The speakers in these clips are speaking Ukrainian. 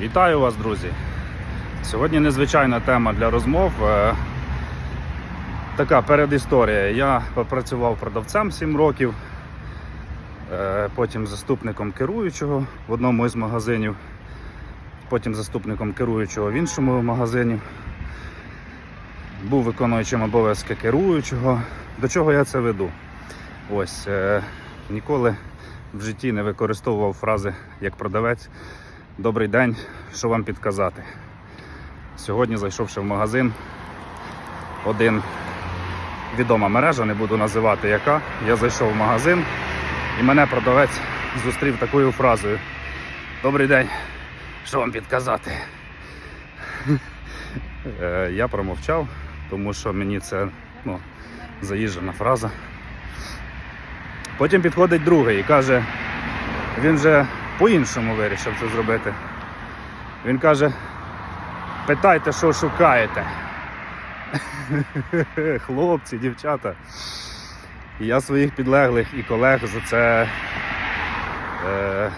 Вітаю вас, друзі! Сьогодні незвичайна тема для розмов. Е, Така передісторія. Я попрацював продавцем 7 років, е, потім заступником керуючого в одному із магазинів, потім заступником керуючого в іншому магазині. Був виконуючим обов'язки керуючого. До чого я це веду? Ось е, ніколи в житті не використовував фрази як продавець. Добрий день, що вам підказати? Сьогодні, зайшовши в магазин, один відома мережа, не буду називати яка. Я зайшов в магазин і мене продавець зустрів такою фразою. Добрий день, що вам підказати? Е, Я промовчав, тому що мені це ну, заїжджена фраза. Потім підходить другий і каже, він вже по-іншому вирішив це зробити. Він каже: питайте, що шукаєте. Хлопці, дівчата. Я своїх підлеглих і колег за це, е,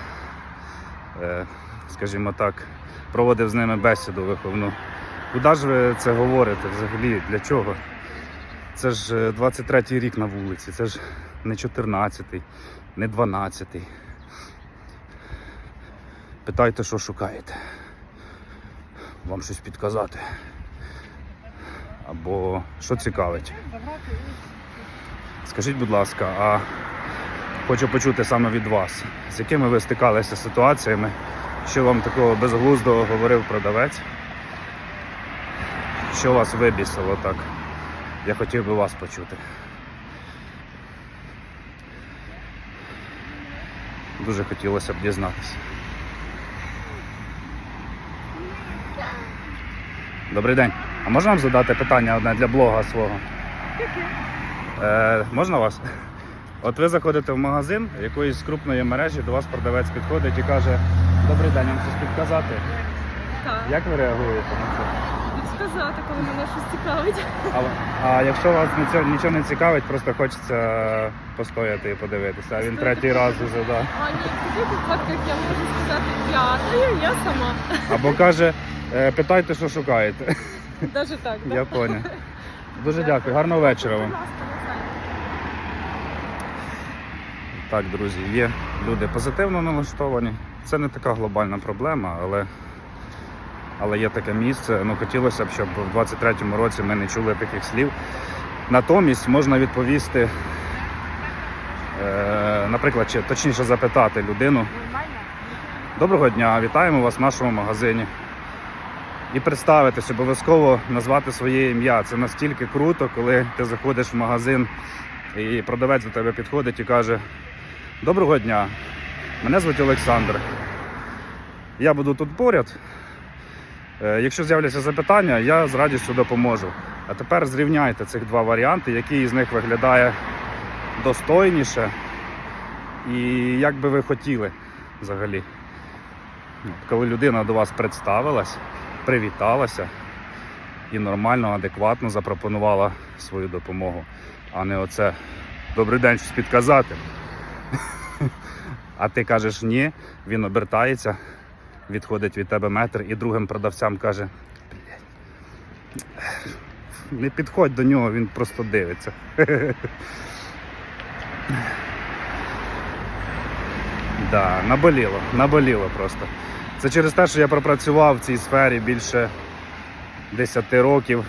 е, скажімо так, проводив з ними бесіду виховну. Куди ж ви це говорите взагалі? Для чого? Це ж е, 23-й рік на вулиці, це ж не 14-й, не 12-й. Питайте, що шукаєте. Вам щось підказати. Або що цікавить. Скажіть, будь ласка, а хочу почути саме від вас, з якими ви стикалися ситуаціями, що вам такого безглуздого говорив продавець? Що вас вибісило так? Я хотів би вас почути. Дуже хотілося б дізнатися. Добрий день. А можна вам задати питання одне для блога свого? Е, можна вас? От ви заходите в магазин якоїсь крупної мережі, до вас продавець підходить і каже: Добрий день, вам щось підказати. Так, Як ви реагуєте на це? підсказати, коли мене щось цікавить. А, а якщо вас нічого, нічого не цікавить, просто хочеться постояти і подивитися, а він третій раз уже, да. А ні, в таких випадках я можу сказати дякую, я сама. Або каже, «Е, питайте, що шукаєте. Даже так, да? Я поняв. Дуже дякую, гарного вечора вам. Так, друзі, є люди позитивно налаштовані. Це не така глобальна проблема, але, але є таке місце. Ну, хотілося б, щоб в 23-му році ми не чули таких слів. Натомість можна відповісти, е, наприклад, чи точніше запитати людину. Доброго дня, вітаємо вас в нашому магазині. І представитись, обов'язково назвати своє ім'я. Це настільки круто, коли ти заходиш в магазин і продавець до тебе підходить і каже: Доброго дня, мене звуть Олександр. Я буду тут поряд. Е, Якщо з'являться запитання, я з радістю допоможу. А тепер зрівняйте цих два варіанти, який із них виглядає достойніше і як би ви хотіли взагалі. Коли людина до вас представилась, привіталася і нормально, адекватно запропонувала свою допомогу, а не оце добрий день щось підказати. А ти кажеш ні, він обертається, відходить від тебе метр і другим продавцям каже: «Блядь, не підходь до нього, він просто дивиться. Да, наболіло, наболіло просто. Це через те, що я пропрацював в цій сфері більше 10 років,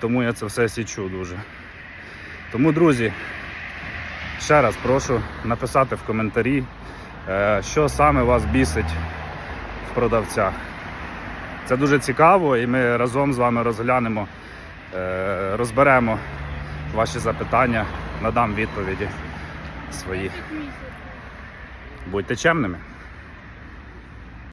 тому я це все січу дуже. Тому, друзі, ще раз прошу написати в коментарі, е, що саме вас бісить в продавцях. Це дуже цікаво, і ми разом з вами розглянемо, е, розберемо ваші запитання, надам відповіді свої. Будьте чемними.